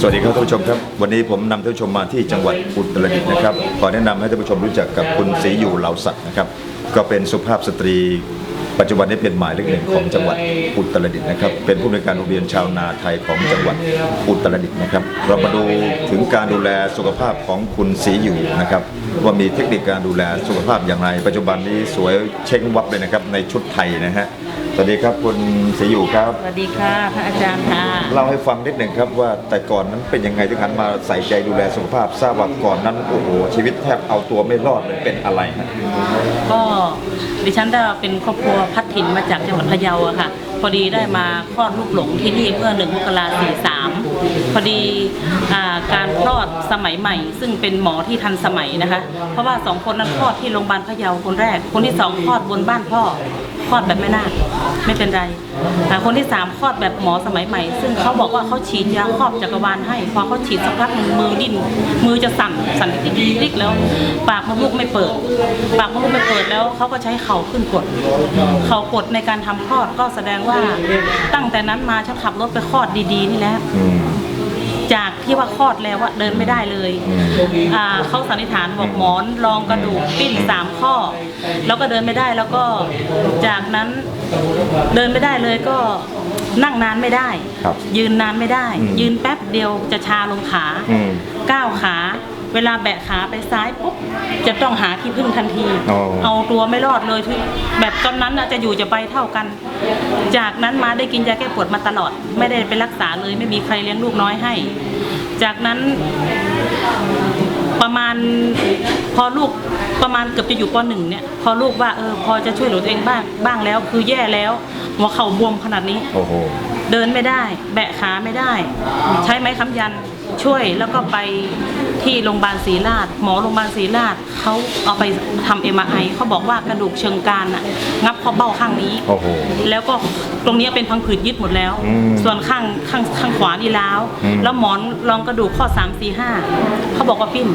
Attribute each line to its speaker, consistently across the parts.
Speaker 1: สวัสดีครับท่านผู้ชมครับ วันนี้ผมนำท่านผู้ชมมาที่จังหวัดอุตรดิตถ์นะครับขอแนะนำให้ท่านผู้ชมรู้จักกับคุณศรีอยู่เหลาศักดิ์นะครับ ก็เป็นสุภาพสตรี ปัจจุบันนี้เป็นหมายเลขหนึ่งของจังหวัดอุตรดิตถ์นะครับ เป็นผู้ในวยการโรงเรียนชาวนาไทยของจังหวัดอุตรดิตถ์นะครับ เรามาดูถึงการดูแลสุขภาพของคุณศรีอยู่นะครับ ว่ามีเทคนิคการดูแลสุขภาพอย่างไร ปัจจุบันนี้สวยเช้งวับเลยนะครับในชุดไทยนะฮะ สวัสดีครับคุณศรีอยู่ครับ
Speaker 2: สวัสดีค่ะพระอาจารย์ค่ะ
Speaker 1: เล่าให้ฟังนิดหนึ่งครับว่าแต่ก่อนนั้นเป็นยังไงถึงหันมาใส่ใจดูแลสุขภาพทราบว่าก่อนนั้นโอ้โหชีวิตแทบเอาตัวไม่รอดเลยเป็นอะไรฮะ
Speaker 2: ก็ดิฉันได้เป็นครอบครัวพัดถิ่นมาจากจังหวัดพะเยาอะค่ะ พอดีได้มาคลอดลูกหลงที่นี่เมื่อหนึ่งมกราสี่สามพอดีอ่าการคลอดสมัยใหม่ ซึ่งเป็นหมอที่ทันสมัยนะคะ เพราะว่าสองคนนั้นคลอดที่โรงพยาบาลพะเยาคนแรก คนที่สองคลอดบนบ้านพ่อค ลอดแบบไม่นาคไม่เป็นไรอ่คนที่สามคลอดแบบหมอสมัยใหม่ ซึ่งเขาบอกว่าเขาฉีดยาครอบจักรวาลให้พอเขาฉีดสักพักหนึ่งมือดิ้นมือจะสั่นสั่นติ๊กติ๊กแล้ว ปากมดลูกไม่เปิด ปากมดลูกไม่เปิดแล้วเขาก็ใช้เข่าขึ้นกด เข่ากดในการทำคลอดก็แสดงว่าตั้งแต่นั้นมาฉันขับรถไปคลอดดีๆนี่แหละ จากที่ว่าคลอดแล้วว่าเดินไม่ได้เลยอ่าเขาสันนิษฐานบอกหมอนรองกระดูกปิ้นสามข้อ แล้วก็เดินไม่ได้แล้วก็จากนั้นเดินไม่ได้เลยก็นั่งนานไม่ได้
Speaker 1: ครับ
Speaker 2: ยืนนานไม่ได้
Speaker 1: อืม
Speaker 2: ยืนแป๊บเดียวจะชาลงขา
Speaker 1: อืม
Speaker 2: ก้าวขา เวลาแบะขาไปซ้ายปุ๊บจะต้องหาที่พึ่งทันที
Speaker 1: อ๋อ
Speaker 2: เอาตัวไม่รอดเลยที่แบบตอนนั้นน่ะจะอยู่จะไปเท่ากัน จากนั้นมาได้กินยาแก้ปวดมาตลอด ไม่ได้ไปรักษาเลยไม่มีใครเลี้ยงลูกน้อยให้ จากนั้น ประมาณพอลูกประมาณเกือบจะอยู่ปหนึ่งเนี่ย พอลูกว่าเออพอจะช่วยเหลือตัวเองบ้างบ้างแล้ว คือแย่แล้ว หัวเข่าบวมขนาดนี้
Speaker 1: โอ้โห
Speaker 2: เดินไม่ได้ แบะขาไม่ได้ ใช้ไม้ค้ำยันช่วยแล้วก็ไป ที่โรงพยาบาลศรีราช หมอโรงพยาบาลศรีราชเขาเอาไปทำเอ็มไอเขาบอกว่ากระดูกเชิงกรานอะงับข้อเบ้าข้างนี้
Speaker 1: โอ้โห
Speaker 2: แล้วก็ตรงเนี้ยเป็นพังผืดยึดหมดแล้ว
Speaker 1: อืม
Speaker 2: ส่วนข้างข้างข้างขวานี่ล้าว
Speaker 1: อืม
Speaker 2: แล้วหมอนรองกระดูกข้อ 3 4 5 เขาบอกว่าปิ้น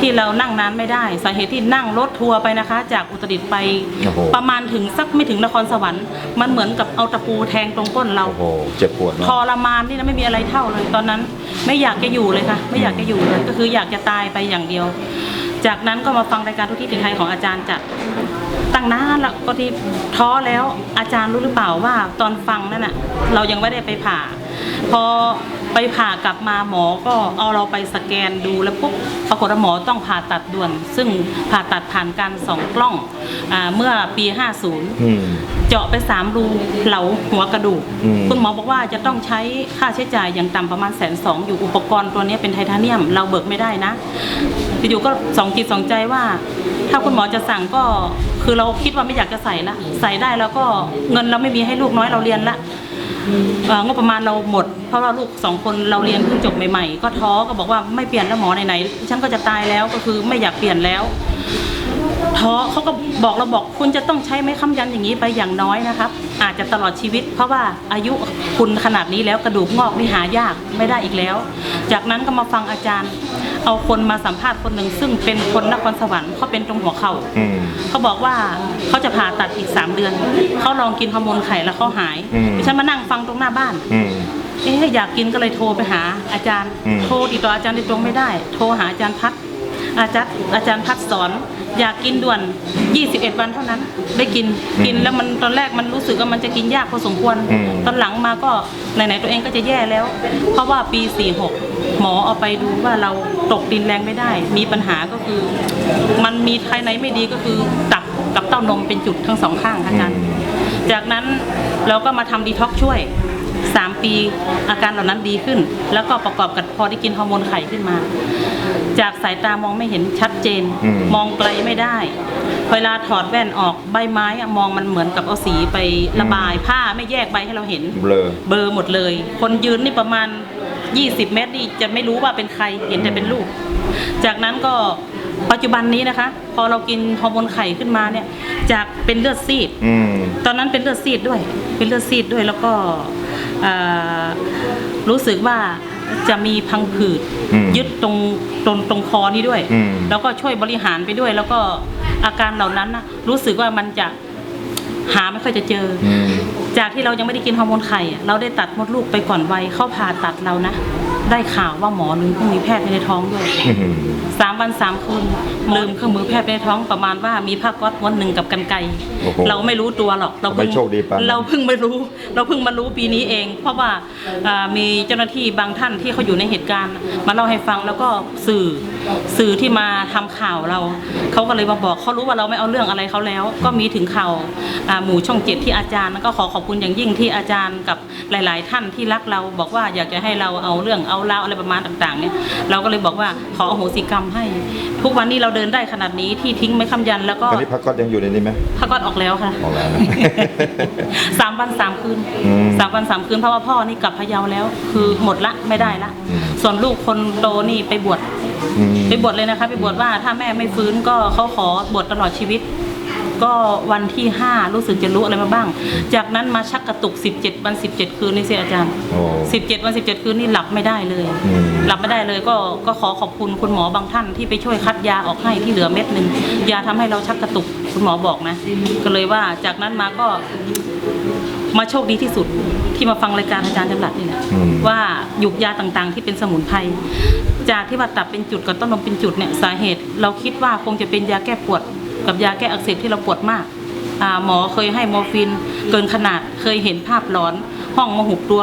Speaker 2: ที่เรานั่งนานไม่ได้ สาเหตุที่นั่งรถทัวร์ไปนะคะ จากอุตรดิตถ์ไป
Speaker 1: โอ้โห
Speaker 2: ประมาณถึงสักไม่ถึงนครสวรรค์มันเหมือนกับเอาตะปูแทงตรงก้นเรา
Speaker 1: โอ้โหเจ็บปวด
Speaker 2: ท
Speaker 1: เนาะ
Speaker 2: รมานนี่นะไม่มีอะไรเท่าเลยตอนนั้น ไม่อยากจะอยู่เลยค่ะ ไม่อยากจะอยู่เลยก็คืออยากจะตายไปอย่างเดียว จากนั้นก็มาฟังรายการทุกที่ถึงไทยของอาจารย์จัดตั้งนานแล้วก็ที่ท้อแล้วอาจารย์รู้หรือเปล่าว่าตอนฟังนั่นน่ะเรายังไม่ได้ไปผ่า พอ ไปผ่ากลับมาหมอก็เอาเราไปสแกนดูแล้วปุ๊บปรากฏว่าหมอต้องผ่าตัดด่วน ซึ่งผ่าตัดผ่านการสองกล้องอาเมื่อปี50
Speaker 1: อืม
Speaker 2: เจาะไปสามรูเหลาหัวกระดูก
Speaker 1: อืม
Speaker 2: คุณหมอบอกว่าจะต้องใช้ค่าใช้จ่ายอย่างต่ำประมาณแสนสองอยู่อุปกรณ์ตัวนี้เป็นไทเทเนียม เราเบิกไม่ได้นะอยู่ๆก็สองจิตสองใจว่า ถ้าคุณหมอจะสั่งก็คือเราคิดว่าไม่อยากจะใส่ละใส่ได้แล้วก็เงินเราไม่มีให้ลูกน้อยเราเรียนละ เอ่องบประมาณเราหมดเพราะว่าลูกสองคนเราเรียนเพิ่งจบใหม่ๆ ก็ท้อก็บอกว่าไม่เปลี่ยนแล้วหมอไหนๆฉันก็จะตายแล้วก็คือไม่อยากเปลี่ยนแล้วท้อเขาก็บอกเราบอกคุณจะต้องใช้ไม้ค้ำยันอย่างนี้ไปอย่างน้อยนะครับ อาจจะตลอดชีวิต เพราะว่าอายุคุณขนาดนี้แล้วกระดูกงอกนี่หายากไม่ได้อีกแล้ว จากนั้นก็มาฟังอาจารย์ เอาคนมาสัมภาษณ์คนหนึ่งซึ่งเป็นคนนครสวรรค์เขาเป็นตรงหัวเข่า
Speaker 1: อืม
Speaker 2: เขาบอกว่าเขาจะผ่าตัดอีก 3 เดือนเขาลองกินฮอร์โมนไข่แล้วเขาหาย
Speaker 1: อืม
Speaker 2: ดิฉันมานั่งฟังตรงหน้าบ้าน
Speaker 1: อืม
Speaker 2: เอ๊ะอยากกินก็เลยโทรไปหาอาจารย์
Speaker 1: อืม
Speaker 2: โทรติดต่ออาจารย์โดยตรงไม่ได้ โทรหาอาจารย์พัดอาจารย์อาจารย์พัดสอน อยากกินด่วน 21 วันเท่านั้น ได้กินกินแล้วมันตอนแรกมันรู้สึกว่ามันจะกินยากพอสมควร
Speaker 1: อืม
Speaker 2: ตอนหลังมาก็ไหนๆตัวเองก็จะแย่แล้ว เพราะว่าปี 46 หมอเอาไปดูว่าเราตกดินแรงไม่ได้ มีปัญหาก็คือ มันมีภายในไม่ดีก็คือตับกับเต้านมเป็นจุดทั้งสองข้างอาจารย์ จากนั้นเราก็มาทำดีท็อกซ์ช่วย 3 ปีอาการเหล่านั้นดีขึ้น แล้วก็ประกอบกับพอได้กินฮอร์โมนไข่ขึ้นมา จากสายตามองไม่เห็นชัดเจน
Speaker 1: อืม
Speaker 2: มองไกลไม่ได้ เวลาถอดแว่นออกใบไม้อะมองมันเหมือนกับเอาสีไประบายผ้าไม่แยกใบให้เราเห็น
Speaker 1: เบลอ
Speaker 2: เบลอร์หมดเลย คนยืนนี่ประมาณ 20 เมตรนี่จะไม่รู้ว่าเป็นใคร เห็นแต่เป็นลูก จากนั้นก็ปัจจุบันนี้นะคะ พอเรากินฮอร์โมนไข่ขึ้นมาเนี่ย จากเป็นเลือดซีด
Speaker 1: อืม
Speaker 2: ตอนนั้นเป็นเลือดซีดด้วย เป็นเลือดซีดด้วยแล้วก็เอ่อ รู้สึกว่าจะมีพังผืด
Speaker 1: อืม
Speaker 2: ยึดตรงตรงตรงคอนี้ด้วย
Speaker 1: อืม
Speaker 2: แล้วก็ช่วยบริหารไปด้วย แล้วก็อาการเหล่านั้นนะรู้สึกว่ามันจะหาไม่ค่อยจะเจออ
Speaker 1: อืม
Speaker 2: จากที่เรายังไม่ได้กินฮอร์โมนไข่อะเราได้ตัดมดลูกไปก่อนวัยเข้าผ่าตัดเรานะ ได้ข่าวว่าหมอลืมเครื่องมือแพทย์ไว้ในท้องด้วย
Speaker 1: อื้อหือ
Speaker 2: สามวันสามคืนลืมเครื่องมือแพทย์ไว้ในท้องประมาณว่ามีผ้าก๊อตม้วนหนึ่งกับกันไกร
Speaker 1: โอ้โห
Speaker 2: เราไม่รู้ตัวหรอกเราเพิ่ง
Speaker 1: ทำไมโชคดีปานนั้น
Speaker 2: เราเพิ่งมารู้ เราเพิ่งมารู้ปีนี้เอง เพราะว่าอ่ามีเจ้าหน้าที่บางท่านที่เขาอยู่ในเหตุการณ์ มาเล่าให้ฟังแล้วก็สื่อสื่อที่มาทำข่าวเราเขาก็เลยมาบอกเขารู้ว่าเราไม่เอาเรื่องอะไรเขาแล้ว ก็มีถึงข่าวอ่าหมู่ช่องเจ็ดที่อาจารย์ก็ขอขอบคุณอย่างยิ่งที่อาจารย์กับหลาย ๆ ท่านที่รักเราบอกว่าอยากจะให้เราเอาเรื่องเอาราวอะไรประมาณต่างๆเนี่ยเราก็เลยบอกว่าขออโหสิกรรมให้ ทุกวันนี้เราเดินได้ขนาดนี้ที่ทิ้งไม่คำยันแล้วก็
Speaker 1: ตอนนี้พักก๊อตยังอยู่ในนี้ไหม
Speaker 2: พระกอดออกแล้วค่ะ
Speaker 1: ออกแล้วนะ
Speaker 2: สามวันสามคืน
Speaker 1: อืม
Speaker 2: สามวันสามคืนเพราะว่าพ่อนี่กลับพะเยาแล้ว คือหมดละไม่ได้ละ
Speaker 1: อืม
Speaker 2: ส่วนลูกคนโตนี่ไปบวช
Speaker 1: อืม
Speaker 2: ไปบวชเลยนะคะ ไปบวชว่าถ้าแม่ไม่ฟื้นก็เขาขอบวชตลอดชีวิต ก็วันที่ห้ารู้สึกจะรู้อะไรมาบ้าง จากนั้นมาชักกระตุก 17 วัน 17 คืนนี่สิอาจารย์
Speaker 1: โอ้
Speaker 2: 17 วัน 17 คืนนี่หลับไม่ได้เลย
Speaker 1: อืม
Speaker 2: หลับไม่ได้เลยก็ก็ขอขอบคุณคุณหมอบางท่านที่ไปช่วยคัดยาออกให้ที่เหลือเม็ดหนึ่งยาทำให้เราชักกระตุกคุณหมอบอกนะ ก็เลยว่าจากนั้นมาก็มาโชคดีที่สุดที่มาฟังรายการอาจารย์จำหลัดนี่แหละ
Speaker 1: อืม
Speaker 2: ว่าหยุกยาต่างๆ ที่เป็นสมุนไพรจากที่ว่าตับเป็นจุดกับต้นนมเป็นจุดเนี่ยสาเหตุ เราคิดว่าคงจะเป็นยาแก้ปวด กับยาแก้อักเสบที่เราปวดมากอ่าหมอเคยให้มอร์ฟีนเกินขนาดเคยเห็นภาพหลอน ห้องมาหุบตัว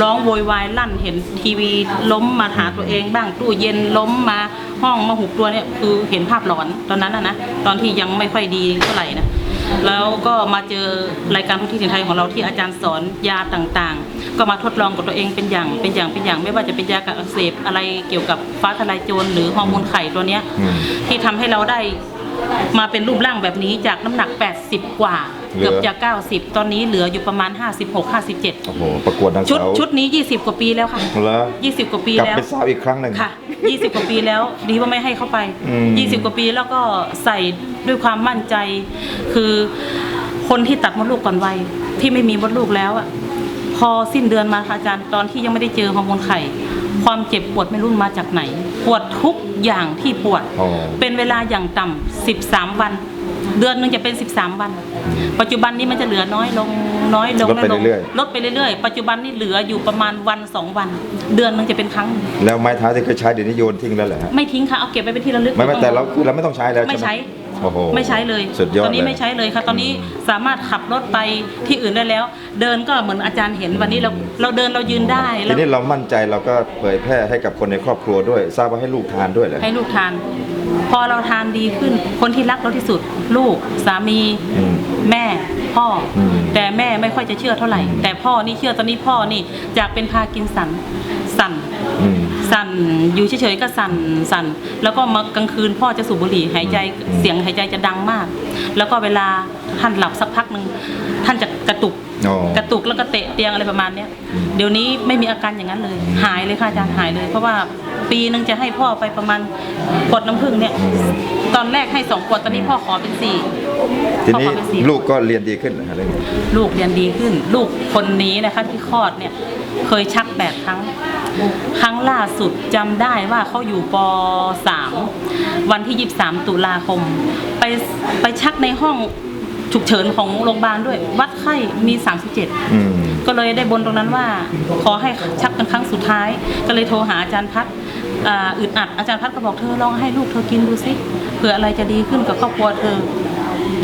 Speaker 2: ร้องโวยวายลั่นเห็นทีวีล้มมาหาตัวเองบ้างตู้เย็นล้มมาห้องมาหุบตัวเนี่ยคือเห็นภาพหลอนตอนนั้นนะนะตอนที่ยังไม่ค่อยดีเท่าไหร่นะแล้วก็มาเจอรายการทุกที่ถิ่นไทยของเราที่อาจารย์สอนยาต่างๆ ก็มาทดลองกับตัวเองเป็นอย่างเป็นอย่างเป็นอย่างไม่ว่าจะเป็นยากับอักเสบอะไรเกี่ยวกับฟ้าทลายโจรหรือฮอร์โมนไข่ตัวเนี้ย
Speaker 1: อืม
Speaker 2: ที่ทำให้เราได้ มาเป็นรูปร่างแบบนี้จากน้ำหนัก 80 กว่า
Speaker 1: เหลือ
Speaker 2: เกือบจะ 90 ตอนนี้เหลืออยู่ประมาณ 56 57
Speaker 1: โอ้โหประกวดนาง
Speaker 2: ชุด
Speaker 1: สาว
Speaker 2: ชุดนี้ 20 กว่าปีแล้วค่ะ
Speaker 1: แล้ว
Speaker 2: 20 กว่าปี
Speaker 1: กลับ
Speaker 2: แล้ว
Speaker 1: เป็นสาวอีกครั้งหนึ่ง
Speaker 2: ค่ะ 20 กว่าปีแล้วดีว่าไม่ให้เข้าไป
Speaker 1: อืม
Speaker 2: 20 กว่าปีแล้วก็ใส่ด้วยความมั่นใจ คือคนที่ตัดมดลูกก่อนวัยที่ไม่มีมดลูกแล้วอะพอสิ้นเดือนมาค่ะอาจารย์ตอนที่ยังไม่ได้เจอฮอร์โมนไข่ ความเจ็บปวดไม่รู้มาจากไหน ปวดทุกอย่างที่ปวด
Speaker 1: อ๋อ
Speaker 2: เป็นเวลาอย่างต่ำ13 วัน เดือนหนึงจะเป็น 13 วัน ปัจจุบันนี้มันจะเหลือน้อยลงน้อยลง
Speaker 1: ลดไป
Speaker 2: น้อยลง
Speaker 1: เรื่อย
Speaker 2: ลดไปเรื่อยๆ ปัจจุบันนี่เหลืออยู่ประมาณวันสองวัน เดือนหนึงจะเป็นครั้ง
Speaker 1: แล้วไม้เท้าที่เคยใช้เดี๋ยวนี้โยนทิ้งแล้วเหรอฮะ
Speaker 2: ไม่ทิ้งค่ะเอาเก็บไว้เป็นที่ระลึก
Speaker 1: ไม่ไม่แต่เราคือเราไม่ต้องใช้แล้ว
Speaker 2: ไม่
Speaker 1: ใช่
Speaker 2: ใช้
Speaker 1: ไหม โอ้โห
Speaker 2: ไม่ใช้เลย
Speaker 1: สุดยอด
Speaker 2: ตอนนี้
Speaker 1: เลย
Speaker 2: ไม่ใช้เลยค่ะตอนนี้สามารถขับรถไปที่อื่นได้แล้ว เดินก็เหมือนอาจารย์เห็นวันนี้เราเราเดินเรายืนได้
Speaker 1: ที
Speaker 2: แล้ว
Speaker 1: นี้เรามั่นใจเราก็เผยแพร่ให้กับคนในครอบครัวด้วย ทราบว่าให้ลูกทานด้วยเหรอ
Speaker 2: ให้ลูกทาน พอเราทานดีขึ้น คนที่รักเราที่สุด ลูกสามี
Speaker 1: อืม
Speaker 2: แม่พ่ออ
Speaker 1: ม
Speaker 2: แต่แม่ไม่ค่อยจะเชื่อเท่าไหร่ แต่พ่อนี่เชื่อตอนนี้พ่อนี่จากเป็นพากินสันสั่น
Speaker 1: อืม
Speaker 2: สั่นอยู่เฉยๆก็สั่นสั่นแล้วก็มากลางคืนพ่อจะสูบบุหรี่หายใจเสียงหายใจจะดังมาก แล้วก็เวลาท่านหลับสักพักหนึ่งท่านจะกระตุก
Speaker 1: อ๋อก
Speaker 2: ระตุกแล้วก็เตะเตียงอะไรประมาณเนี้ยเดี๋ยวนี้ไม่มีอาการอย่างนั้นเลย หายเลยค่ะอาจารย์หายเลย เพราะว่าปีหนึงจะให้พ่อไปประมาณกดน้ำผึ้งเนี่ย ตอนแรกให้สองขวดตอนนี้พ่อขอเป็นสี่
Speaker 1: ทีนี้
Speaker 2: พ่อขอเป็นสี่
Speaker 1: ลูกก็เรียนดีขึ้นนะฮะเรื่องนี้
Speaker 2: ลูกเรียนดีขึ้น ลูกคนนี้นะคะที่คลอดเนี่ย เคยชักแปดครั้ง ครั้งล่าสุดจำได้ว่าเขาอยู่ป .3 วันที่ 23 ตุลาคม ไปไปชักในห้องฉุกเฉินของโรงพยาบาลด้วย วัดไข้มี 37
Speaker 1: อืม
Speaker 2: ก็เลยได้บนตรงนั้นว่า ขอให้ชักเป็นครั้งสุดท้าย ก็เลยโทรหาอาจารย์พัดอ่าอึดอัดอาจารย์พัดก็บอกเธอลองให้ลูกเธอกินดูสิเผื่ออะไรจะดีขึ้นกับครอบครัวเธอ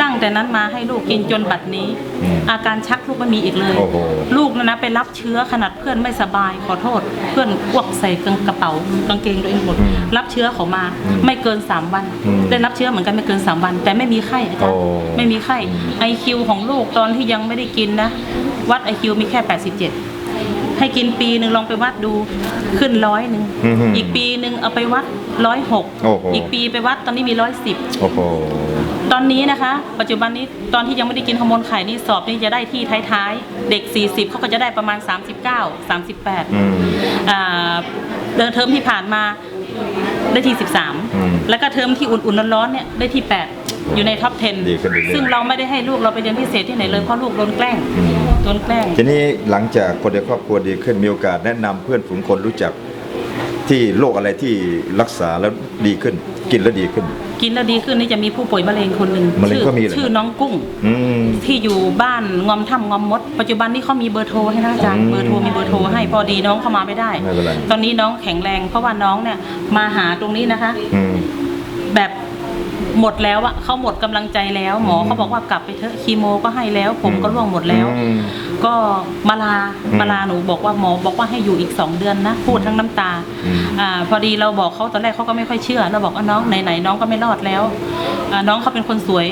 Speaker 2: ตั้งแต่นั้นมาให้ลูกกินจนบัดนี้
Speaker 1: อืม
Speaker 2: อาการชักลูกไม่มีอีกเลย
Speaker 1: โอ้โห
Speaker 2: ลูกนะนะไปรับเชื้อขนาดเพื่อนไม่สบายขอโทษ เพื่อนอ้วกใส่กระเป๋ากางเกงตัวเองหมด
Speaker 1: อืม
Speaker 2: รับเชื้อเขามา
Speaker 1: อืม
Speaker 2: ไม่เกิน 3 วัน
Speaker 1: อืม
Speaker 2: ได้รับเชื้อเหมือนกันไม่เกิน 3 วัน แต่ไม่มีไข้อาจารย์
Speaker 1: โอ้
Speaker 2: ไม่มีไข้ไอคิวของลูกตอนที่ยังไม่ได้กินนะ วัดไอคิวมีแค่ 87 ให้กินปีหนึ่งลองไปวัดดูขึ้นร้อยหนึ่ง
Speaker 1: อือหืออี
Speaker 2: อีกปีหนึ่งเอาไปวัดร้อยหก
Speaker 1: โอ้โห
Speaker 2: อีกปีไปวัดตอนนี้มีร้อยสิบ
Speaker 1: โอ้โห
Speaker 2: ตอนนี้นะคะ ปัจจุบันนี้ตอนที่ยังไม่ได้กินฮอร์โมนไข่นี่สอบนี่จะได้ที่ท้ายๆ เด็ก 40เขาก็จะได้ประมาณ 39 38
Speaker 1: อืม
Speaker 2: อ่าเดินเทอมที่ผ่านมาได้ที่
Speaker 1: อืม
Speaker 2: 13 แล้วก็เทอมที่อุ่นๆร้อนๆเนี่ยได้ที่ 8 อยู่ในท็อป
Speaker 1: ดีขึ้นเรื่อยๆ
Speaker 2: 10 ซึ่งเราไม่ได้ให้ลูกเราไปเรียนพิเศษที่ไหนเลยเพราะลูกโดนแกล้งโดนแกล้ง
Speaker 1: ทีนี้หลังจากคนในครอบครัวดีขึ้นมีโอกาสแนะนำเพื่อนฝูงคนรู้จักที่โรคอะไรที่รักษาแล้วดีขึ้น กินแล้วดีขึ้น
Speaker 2: กินแล้วดีขึ้นนี่จะมีผู้ป่วยมะเร็งคนหนึ่ง
Speaker 1: มะเร็ง
Speaker 2: ชื่อ
Speaker 1: ก็มีเหรอ
Speaker 2: ชื่อน้องกุ้ง
Speaker 1: อืม
Speaker 2: ที่อยู่บ้านงอมถ้ำงอมมด ปัจจุบันนี้เขามีเบอร์โทรให้นะอาจารย์
Speaker 1: อืม
Speaker 2: เบอร์โทรมีเบอร์โทรให้พอดีน้องเข้ามาไม่ได้
Speaker 1: ไม่เป็นไร
Speaker 2: ตอนนี้น้องแข็งแรง เพราะว่าน้องเนี่ยมาหาตรงนี้นะคะ
Speaker 1: อืม
Speaker 2: แบบหมดแล้วอะเขาหมดกำลังใจแล้ว หมอ
Speaker 1: อืม
Speaker 2: เขาบอกว่ากลับไปเถอะคีโมก็ให้แล้ว ผมก็ร่วงหมดแล้ว
Speaker 1: อืม
Speaker 2: ก็มาลา
Speaker 1: อืม
Speaker 2: มาลาหนูบอกว่าหมอบอกว่าให้อยู่อีกสองเดือนนะ พูดทั้งน้ำตา
Speaker 1: อืม
Speaker 2: อ่าพอดีเราบอกเขาตอนแรกเขาก็ไม่ค่อยเชื่อ เราบอกว่าน้องไหนๆน้องก็ไม่รอดแล้วอ่าน้องเขาเป็นคนสวย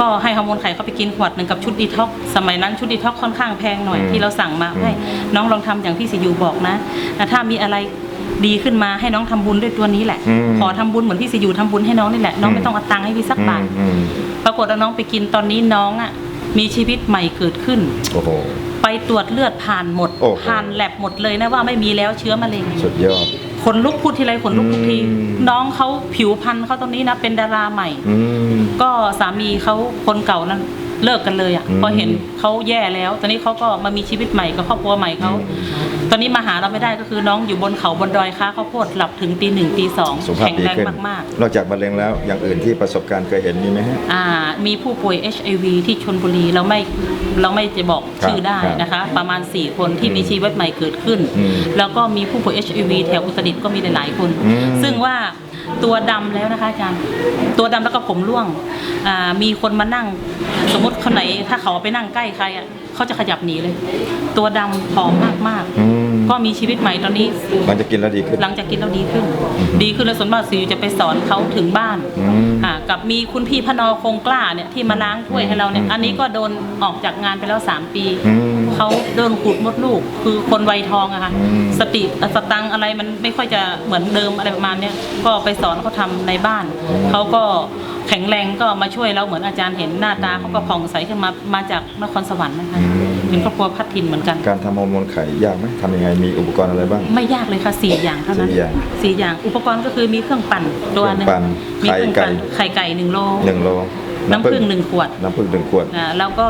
Speaker 2: ก็ให้ฮอร์โมนไข่เขาไปกินขวดหนึ่งกับชุดดีท็อกซ์สมัยนั้นชุดดีท็อกซ์ค่อนข้างแพงหน่อย
Speaker 1: อืม
Speaker 2: ที่เราสั่งมา
Speaker 1: อืม
Speaker 2: ให้น้องลองทำอย่างที่สิยูบอกนะอ่าถ้ามีอะไรดีขึ้นมาให้น้องทำบุญด้วยตัวนี้แหละ
Speaker 1: อืม
Speaker 2: ขอทำบุญเหมือนพี่สิยูทำบุญให้น้องนี่แหละ น้อง
Speaker 1: อืม
Speaker 2: ไม่ต้องเอาตังค์ให้พี่สักบาท
Speaker 1: อืม
Speaker 2: ปรากฏว่าน้องไปกินตอนนี้น้องอะ มีชีวิตใหม่เกิดขึ้น
Speaker 1: โอ้โห
Speaker 2: ไปตรวจเลือดผ่านหมด
Speaker 1: โอ้โห
Speaker 2: ผ่านแลบหมดเลยนะว่าไม่มีแล้วเชื้อมะเร็ง
Speaker 1: สุดยอด
Speaker 2: ขนลุกพูดทีไรขนลุกทุกที
Speaker 1: อืม
Speaker 2: น้องเขาผิวพรรณเขาตอนนี้นะเป็นดาราใหม่
Speaker 1: อืม
Speaker 2: ก็สามีเขาคนเก่านั้นเลิกกันเลยอะ
Speaker 1: อืม
Speaker 2: พอเห็นเขาแย่แล้ว ตอนนี้เขาก็มามีชีวิตใหม่กับครอบครัวใหม่เขา ตอนนี้มาหาเราไม่ได้ก็คือน้องอยู่บนเขาบนดอยค้าข้าวโพดหลับถึงตีหนึ่งตีสอง
Speaker 1: สุขภาพ
Speaker 2: แข็ง
Speaker 1: ดี
Speaker 2: แรง
Speaker 1: ขึ้น
Speaker 2: มาก
Speaker 1: นอกจากมะเร็งแล้วอย่างอื่นที่ประสบการณ์เคยเห็นมีไหมฮะ
Speaker 2: ๆอ่ามีผู้ป่วย HIV ที่ชนบุรีเราไม่เราไม่จะบอก
Speaker 1: ครับ
Speaker 2: ชื่อได้นะคะ ประมาณ 4 คนที่มีชีวิตใหม่เกิดขึ้น
Speaker 1: อืม
Speaker 2: แล้วก็มีผู้ป่วย HIV แถวอุตรดิตถ์ก็มีหลายๆคน
Speaker 1: อืม
Speaker 2: ซึ่งว่าตัวดำแล้วนะคะอาจารย์ตัวดำแล้วก็ผมร่วงอ่ามีคนมานั่ง สมมติคนไหนถ้าเขาไปนั่งใกล้ใครอะเขาจะขยับหนีเลย ตัวดำผอมมาก
Speaker 1: อืม
Speaker 2: ๆ ก็มีชีวิตใหม่ตอนนี้
Speaker 1: หลังจากกินแล้วดีขึ้น
Speaker 2: หลังจากกินแล้วดีขึ้น ดีขึ้นแล้วส่วนมากสิวจะไปสอนเขาถึงบ้าน
Speaker 1: อืม
Speaker 2: อ่ากับมีคุณพี่พนอคงกล้าเนี่ยที่มาล้างถ้วยให้เราเนี่ย
Speaker 1: อืม
Speaker 2: อันนี้ก็โดนออกจากงานไปแล้ว 3 ปี
Speaker 1: อืม
Speaker 2: เขาโดนขูดมดลูก คือคนวัยทองอะค่ะ
Speaker 1: อืม
Speaker 2: สติสตังค์อะไรมันไม่ค่อยจะเหมือนเดิมอะไรประมาณเนี้ยก็ไปสอนเขาทำในบ้านเขาก็แข็งแรงก็มาช่วยเราเหมือนอาจารย์เห็นหน้าตาเขาก็ผ่องใสขึ้นมามาจากนครสวรรค์นะคะ
Speaker 1: อืม
Speaker 2: เป็นครอบครัวพัฒทินเหมือนกัน
Speaker 1: การทำฮอร์โมนไข่ยากไหมทำยังไงมีอุปกรณ์อะไรบ้าง
Speaker 2: ไม่ยากเลยค่ะสี่อย่างเท่านั้น
Speaker 1: สี่อย่าง
Speaker 2: สี่อย่างอุปกรณ์ก็คือมีเครื่องปั่นตัวหนึ่ง
Speaker 1: เครื่องปั่น
Speaker 2: มีเครื่องปั่น
Speaker 1: ไข่ไก่
Speaker 2: ไข่ไก่หนึ่งโล
Speaker 1: หนึ่งโล
Speaker 2: น้ำผึ้งหนึ่งขวด
Speaker 1: น้ำผึ้งหนึ่งขวด
Speaker 2: อ่าแล้วก็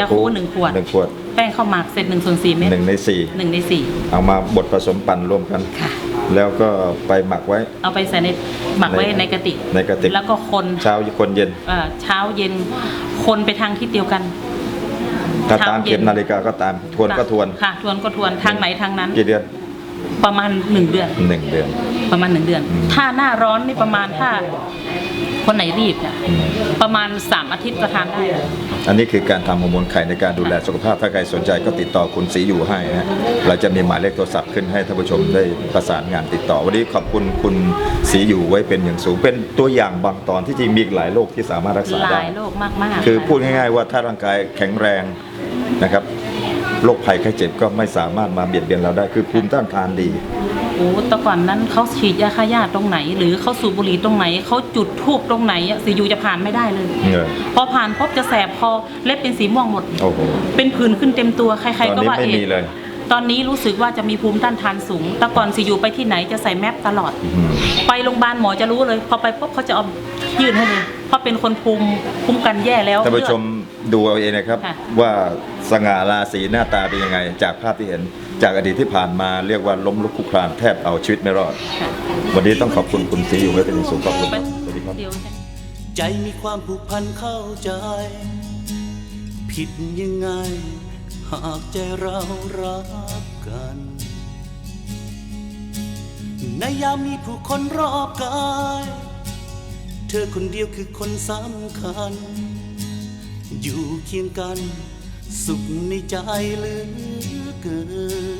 Speaker 2: ยาคูหนึ่งขวด
Speaker 1: หนึ่งขวด
Speaker 2: แป้งข้าวหมากเสร็จหนึ่งส่วนสี่เม็ด
Speaker 1: หนึ่งในสี่
Speaker 2: หนึ่งในสี่
Speaker 1: เอามาบดผสมปั่นรวมกัน
Speaker 2: ค่ะ
Speaker 1: แล้วก็ไปหมักไว้
Speaker 2: เอาไปใส่ในหมักไว้
Speaker 1: ใน
Speaker 2: ในกระติก
Speaker 1: ในกระติก
Speaker 2: แล้วก็คน
Speaker 1: เช้าคนเย็น
Speaker 2: เอ่อเช้าเย็นคนไปทางทิศเดียวกัน
Speaker 1: ถ้า
Speaker 2: เช้า
Speaker 1: ตาม
Speaker 2: เย็น
Speaker 1: เข็มนาฬิกาก็ตามทวนก็ทวน
Speaker 2: ค่ะ ทวนก็ทวนทางไหนทางนั้น
Speaker 1: กี่เดือน
Speaker 2: ประมาณหนึ่งเดือน
Speaker 1: หนึ่งเดือน
Speaker 2: ประมาณหนึ่งเดือน
Speaker 1: อืม
Speaker 2: ถ้าหน้าร้อนนี่ประมาณถ้าคนไหนรีบเนี่ย
Speaker 1: อืม
Speaker 2: ประมาณสามอาทิตย์ก็ทานได้แล้ว
Speaker 1: อันนี้คือการทำฮอร์โมนไข่ในการดูแลสุขภาพ ถ้าใครสนใจก็ติดต่อคุณสีอยู่ให้นะเราจะมีหมายเลขโทรศัพท์ขึ้นให้ท่านผู้ชมได้ประสานงานติดต่อ วันนี้ขอบคุณคุณสีอยู่ไว้เป็นอย่างสูง เป็นตัวอย่างบางตอนที่จริงมีอีกหลายโรคที่สามารถรักษา
Speaker 2: ห
Speaker 1: ได้
Speaker 2: ลายโรคมากๆ
Speaker 1: คือ
Speaker 2: ค่ะ
Speaker 1: พูดง่ายๆว่าถ้าร่างกายแข็งแรง นะครับโรคภัยไข้เจ็บก็ไม่สามารถมาเบียดเบียนเราได้คือภูมิต้านทานดี
Speaker 2: โอ้แต่ก่อนนั้นเขาฉีดยาฆ่าหญ้าตรงไหน หรือเขาสูบบุหรี่ตรงไหนเขาจุดทูบตรงไหนอะสียูจะผ่านไม่ได้เลย
Speaker 1: เออ
Speaker 2: พอผ่านพบจะแสบคอเล็บเป็นสีม่วงหมด
Speaker 1: โอ้โห
Speaker 2: เป็นผื่นขึ้นเต็มตัวใครๆก็ว่า
Speaker 1: ตอนนี้ไม่
Speaker 2: เอ
Speaker 1: มี
Speaker 2: ด
Speaker 1: เลย
Speaker 2: ตอนนี้รู้สึกว่าจะมีภูมิต้านทานสูง แต่ก่อนสิอยู่ไปที่ไหนจะใส่แมปตลอด
Speaker 1: อืม
Speaker 2: ไปโรงพยาบาลหมอจะรู้เลย พอไปปุ๊บเขาจะเอายื่นให้เลยเพราะเป็นคนภูมิภูมิกันแย่แล้ว
Speaker 1: ท่านผู้ชม ดูเอาเองนะครับ
Speaker 2: ค่ะ
Speaker 1: ว่าสง่าราศีหน้าตาเป็นยังไง จากภาพที่เห็นจากอดีตที่ผ่านมาเรียกว่าล้มลุกคลุกคลานแทบเอาชีวิตไม่รอด
Speaker 2: ค่ะ
Speaker 1: วันนี้ต้องขอบคุณคุณสีอยู่ไว้เป็นอย่างสูงขอบคุณครับสวัสดีครับ
Speaker 2: เดี๋ยว
Speaker 3: ใจมีความผูกพันเข้าใจ ผิดยังไง หากใจเรารักกัน ในยามมีผู้คนรอบกาย เธอคนเดียวคือคนสำคัญ อยู่เคียงกัน สุขในใจเหลือเกิน